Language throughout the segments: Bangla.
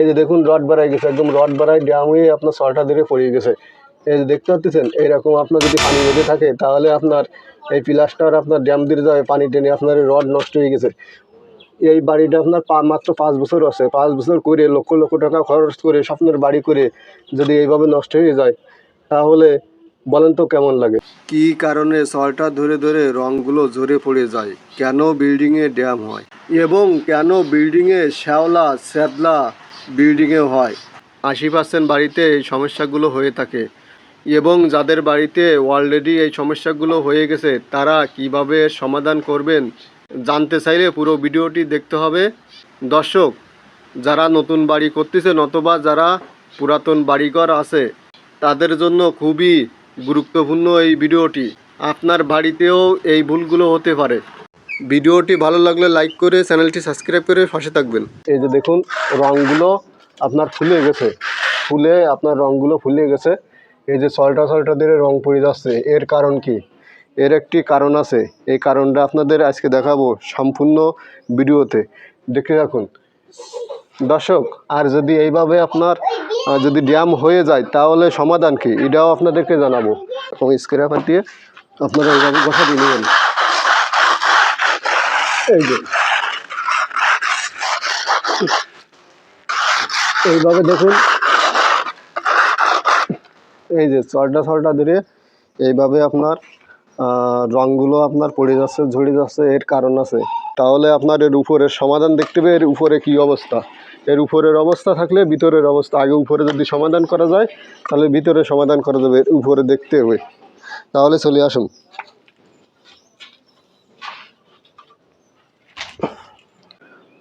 এই যে দেখুন, রড বাড়াই গেছে, একদম রড বাড়াই ড্যাম হয়ে আপনার সলটা ধরে পড়ে গেছে। এই যে দেখতে পাচ্ছেন, এইরকম আপনার যদি পানি বেঁধে থাকে, তাহলে আপনার এই প্লাস্টার আপনার ড্যাম দিয়ে যাবে, পানি টেনে আপনার রড নষ্ট হয়ে গেছে। এই বাড়িটা আপনার মাত্র পাঁচ বছর আছে। পাঁচ বছর করে লক্ষ লক্ষ টাকা খরচ করে, স্বপ্নের বাড়ি করে যদি এইভাবে নষ্ট হয়ে যায়, তাহলে বলেন তো কেমন লাগে? কি কারণে সলটা ধরে ধরে রঙগুলো ঝরে পড়ে যায়? কেন বিল্ডিংয়ে ড্যাম হয়? এবং কেন বিল্ডিংয়ে শ্যাওলা, শ্যাদলা বিল্ডিংয়ে হয়? আশি পার্সেন্ট বাড়িতে এই সমস্যাগুলো হয়ে থাকে। এবং যাদের বাড়িতে অলরেডি এই সমস্যাগুলো হয়ে গেছে, তারা কীভাবে সমাধান করবেন জানতে চাইলে পুরো ভিডিওটি দেখতে হবে। দর্শক, যারা নতুন বাড়ি করতেছে নতবা যারা পুরাতন বাড়িঘর আছে, তাদের জন্য খুবই গুরুত্বপূর্ণ এই ভিডিওটি। আপনার বাড়িতেও এই ভুলগুলো হতে পারে। ভিডিওটি ভালো লাগলে লাইক করে চ্যানেলটি সাবস্ক্রাইব করে পাশে থাকবেন। এই যে দেখুন রঙগুলো আপনার ফুলে গেছে। ফুলে আপনার রঙগুলো ফুলে গেছে। এই যে সল্টা সল্টা দিয়ে রং পড়ে যাচ্ছে। এর কারণ কি? এর একটি কারণ আছে। এই কারণটা আপনাদের আজকে দেখাবো সম্পূর্ণ ভিডিওতে। দেখে রাখুন দর্শক, আর যদি এইভাবে আপনার যদি ড্যাম হয়ে যায়, তাহলে সমাধান কি? এটাও আপনাদেরকে জানাব। এবং স্ক্র্যাপার দিয়ে আপনারা এইভাবে কথা দিয়ে নেবেন। এই যে। এইভাবে দেখুন। এই যে চলটা ছলটা ধরে এইভাবে আপনার রঙগুলো আপনার পড়ে যাচ্ছে, ঝরে যাচ্ছে, এর কারণ আছে। তাহলে আপনার এর উপরের সমাধান দেখতে হবে এর উপরে কি অবস্থা? এর উপরের অবস্থা থাকলে ভিতরের অবস্থা, আগে উপরে যদি সমাধান করা যায়, তাহলে ভিতরে সমাধান করা যাবে, উপরে দেখতে হবে। তাহলে চলে আসুন।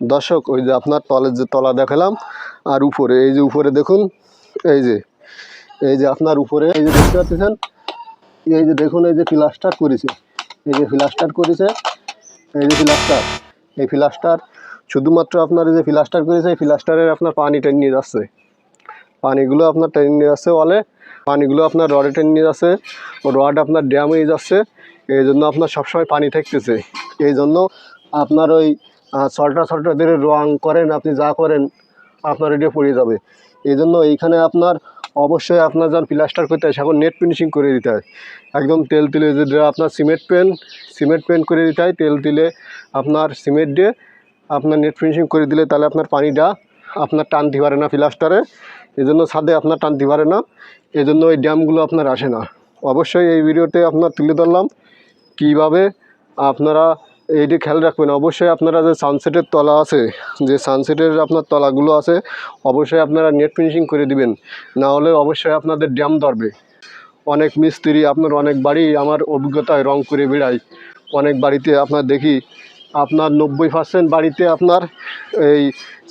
দর্শক, ওই যে আপনার তলের যে তলা দেখালাম, আর উপরে, এই যে উপরে দেখুন, এই যে এই যে আপনার উপরে, এই যে দেখতে পাচ্ছেন, এই যে দেখুন, এই যে প্লাস্টার করেছে। এই যে প্লাস্টার করেছে, এই যে প্লাস্টার, এই প্লাস্টার শুধুমাত্র আপনার যে প্লাস্টার করেছে, এই প্লাস্টারের আপনার পানি টেনে নিয়ে যাচ্ছে। পানিগুলো আপনার টেনে নিয়ে যাচ্ছে বলে পানিগুলো আপনার রডে টেনে নিয়ে যাচ্ছে, রড আপনার ড্যাম হয়ে যাচ্ছে, এই জন্য আপনার সবসময় পানি থাকতেছে। এই জন্য আপনার ওই সল্টা সল্টা দিয়ে রং করেন, আপনি যা করেন, আপনার এটা পড়ে যাবে। এই জন্য এইখানে আপনার অবশ্যই আপনার যখন প্লাস্টার করতে হয়, সেখন নেট ফিনিশিং করে দিতে হয়। একদম তেল তিলে আপনার সিমেন্ট পেন সিমেন্ট পেন করে দিতে হয়, তেল তিলে আপনার সিমেন্ট দিয়ে আপনার নেট ফিনিশিং করে দিলে তাহলে আপনার পানিটা আপনার টানতে পারে না প্লাস্টারে এই জন্য ছাদে আপনার টানতে পারে না। এই জন্য ওই ড্যামগুলো আপনার আসে না। অবশ্যই এই ভিডিওতে আপনার তুলে ধরলাম কীভাবে আপনারা এইটি খেয়াল রাখবেন। অবশ্যই আপনারা যে সানসেটের তলা আছে, যে সানসেটের আপনার তলাগুলো আছে, অবশ্যই আপনারা নেট ফিনিশিং করে দিবেন। না হলে অবশ্যই আপনাদের ড্যাম ধরবে। অনেক মিস্ত্রি, আপনার অনেক বাড়ি আমার অভিজ্ঞতায় রং করে বেড়াই অনেক বাড়িতে আপনার দেখি আপনার নব্বই পার্সেন্ট বাড়িতে আপনার এই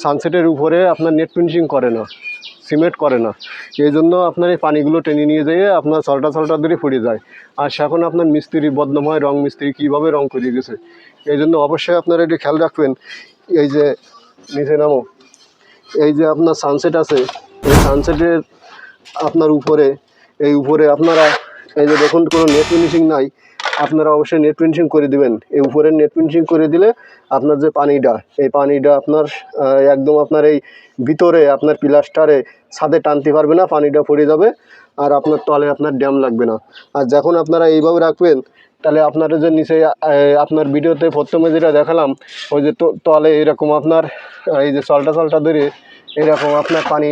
সানসেটের উপরে আপনার নেট ফিনিশিং করে না সিমেন্ট করে না। এই জন্য আপনার এই পানিগুলো টেনে নিয়ে যেয়ে আপনার সল্টা সল্টা ধরে পড়ে যায়। আর সেখন আপনার মিস্ত্রি বদনাম হয় রং মিস্ত্রি কীভাবে রং করে গেছে? এই জন্য অবশ্যই আপনারা এটি খেয়াল রাখবেন, এই যে নিচে নামো, এই যে আপনার সানসেট আছে, এই সানসেটের আপনার উপরে, এই উপরে আপনারা, এই যে দেখুন কোনো নেট ফিনিশিং নাই আপনারা অবশ্যই নেট ফিনিশিং করে দিবেন। এই উপরে নেট ফিনিশিং করে দিলে আপনার যে পানিটা, এই পানিটা আপনার একদম আপনার এই ভিতরে, আপনার প্লাস্টারে ছাদে টানতে পারবে না, পানিটা পড়ে যাবে আর আপনার তলে আপনার ড্যাম লাগবে না। আর যখন আপনারা এইভাবে রাখবেন, তাহলে আপনারা যে নিচে আপনার ভিডিওতে প্রথমে যেটা দেখালাম, ওই যে তলে এরকম আপনার এই যে সলটা সলটা ধরে এরকম আপনার পানি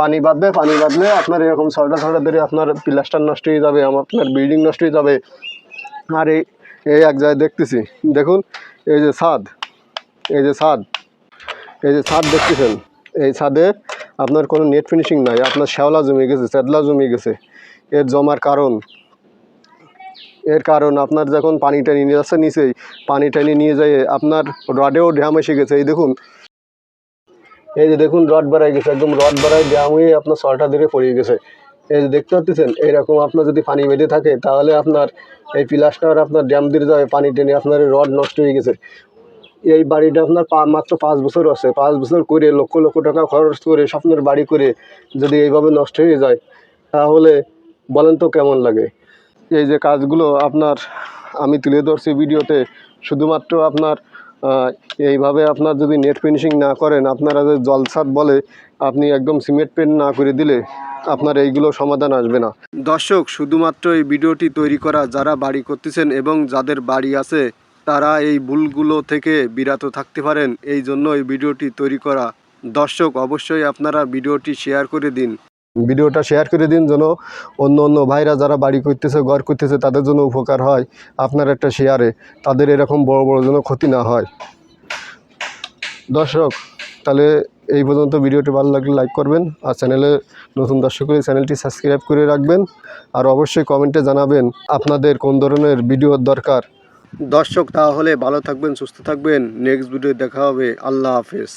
পানি বাঁধবে, পানি বাঁধলে আপনার এরকম সলটা সলটা ধরে আপনার প্লাস্টার নষ্ট হয়ে যাবে আপনার বিল্ডিং নষ্ট হয়ে যাবে। আর এই এই এক জায়গায় দেখতেছি, দেখুন, এই যে ছাদ, এই যে ছাদ, এই যে ছাদ দেখতেছেন, এই ছাদে আপনার কোনো নেট ফিনিশিং নাই, আপনার শ্যাওলা জমে গেছে চেদলা জমে গেছে। এর জমার কারণ, এর কারণ আপনার যখন পানি টানি নিয়ে যাচ্ছে নিচেই, পানি টানি নিয়ে যায় আপনার রডেও ড্যাম এসে গেছে, এই দেখুন এই যে দেখুন, রড বাড়াই গেছে, একদম রড বাড়াই ড্যাম হয়ে আপনার সলটা ধরে পড়ে গেছে। এই যে দেখতে পাচ্ছেন, এইরকম আপনার যদি পানি বেঁধে থাকে, তাহলে আপনার এই প্লাস্টার আপনার ড্যাম দিয়ে যাবে, পানি টেনে আপনার রড নষ্ট হয়ে গেছে। এই বাড়িটা আপনার মাত্র পাঁচ বছর আছে। পাঁচ বছর করে, লক্ষ লক্ষ টাকা খরচ করে, স্বপ্নের বাড়ি করে যদি এইভাবে নষ্ট হয়ে যায়, তাহলে বলেন তো কেমন লাগে? এই যে কাজগুলো আপনার আমি তুলে ধরছি ভিডিওতে, শুধুমাত্র আপনার এইভাবে আপনার যদি নেট ফিনিশিং না করেন, আপনারা যে জলসাদ বলে, আপনি একদম সিমেন্ট পেন্ট না করে দিলে আপনার এইগুলো সমাধান আসবে না। দর্শক, শুধুমাত্র এই ভিডিওটি তৈরি করা যারা বাড়ি করতেছেন এবং যাদের বাড়ি আছে, তারা এই ভুলগুলো থেকে বিরত থাকতে পারেন। এই জন্য এই ভিডিওটি তৈরি করা। দর্শক, অবশ্যই আপনারা ভিডিওটি শেয়ার করে দিন। ভিডিওটা শেয়ার করে দিন যেন অন্য অন্য ভাইরা যারা বাড়ি করতেছে, ঘর করতেছে, তাদের জন্য উপকার হয়। আপনার একটা শেয়ারে তাদের এরকম বড় বড় যেন ক্ষতি না হয়। দর্শক, তাহলে এই পর্যন্ত ভিডিওটি ভালো লাগলে লাইক করবেন আর চ্যানেলে নতুন দর্শক হলে চ্যানেলটি সাবস্ক্রাইব করে রাখবেন। আর অবশ্যই কমেন্টে জানাবেন আপনাদের কোন ধরনের ভিডিওর দরকার। দর্শক, তাহলে ভালো থাকবেন, সুস্থ থাকবেন। নেক্সট ভিডিও দেখা হবে। আল্লাহ হাফেজ।